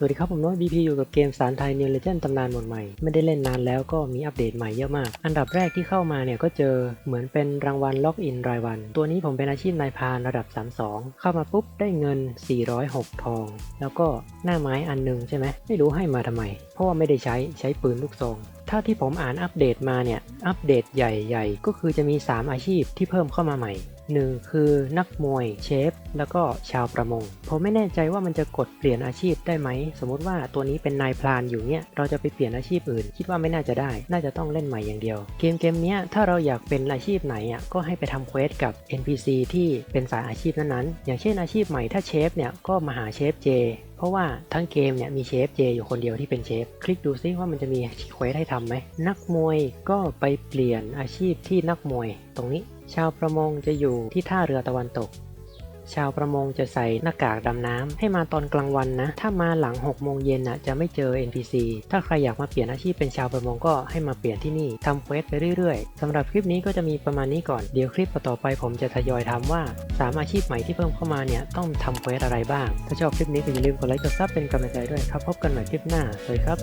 สวัสดีครับผมโน้ต BP อยู่กับเกมสารไทย New Legend ตำนานหมดใหม่ ไม่ได้เล่นนานแล้วก็มีอัปเดตใหม่เยอะมาก อันดับแรกที่เข้ามาเนี่ยก็เจอเหมือนเป็นรางวัลล็อกอินรายวัน ตัวนี้ผมเป็นอาชีพนายพานระดับ 32 เข้ามาปุ๊บได้เงิน 406 ทอง แล้วก็หน้าไม้อันหนึงใช่ไหมไม่รู้ให้มาทำไม เพราะว่าไม่ได้ใช้ใช้ปืนลูกซองถ้าที่ผมอ่านอัปเดตมาเนี่ย อัปเดตใหญ่ ๆ ก็คือจะมี 3 อาชีพที่เพิ่มเข้ามาใหม่ หนึ่งคือนักมวยเชฟ แล้วก็ชาวประมง ผมไม่แน่ใจว่ามันจะกดเปลี่ยนอาชีพได้ไหม สมมติว่าตัวนี้เป็นนายพรานอยู่เนี่ย เราจะไปเปลี่ยนอาชีพอื่น คิดว่าไม่น่าจะได้ น่าจะต้องเล่นใหม่อย่างเดียว เกมเกมนี้ถ้าเราอยากเป็นอาชีพไหนอะ ก็ให้ไปทำเควสกับ NPC ที่เป็นสายอาชีพนั้นๆ อย่างเช่นอาชีพใหม่ถ้าเชฟเนี่ย ก็มาหาเชฟเจเพราะว่าทั้งเกมเนี่ยมีเชฟเจอยู่คนเดียวที่เป็นเชฟ คลิกดูซิว่ามันจะมีเควสให้ทำไหม นักมวยก็ไปเปลี่ยนอาชีพที่นักมวยตรงนี้ ชาวประมงจะอยู่ที่ท่าเรือตะวันตก ชาวประมงจะใส่หน้ากากดำน้ำให้มาตอนกลางวันนะ ถ้ามาหลัง6โมงเย็นน่ะจะไม่เจอ NPC ถ้าใครอยากมาเปลี่ยนอาชีพเป็นชาวประมงก็ให้มาเปลี่ยนที่นี่ทำเควสไปเรื่อยๆสำหรับคลิปนี้ก็จะมีประมาณนี้ก่อน เดี๋ยวคลิปต่อไปผมจะทยอยทำว่า 3 อาชีพใหม่ที่เพิ่มเข้ามาเนี่ยต้องทำเควสอะไรบ้าง ถ้าชอบคลิปนี้ก็อย่าลืมกดไลค์กดซับเป็นกำลังใจด้วยครับพบกันใหม่คลิปหน้าสวัสดีครับ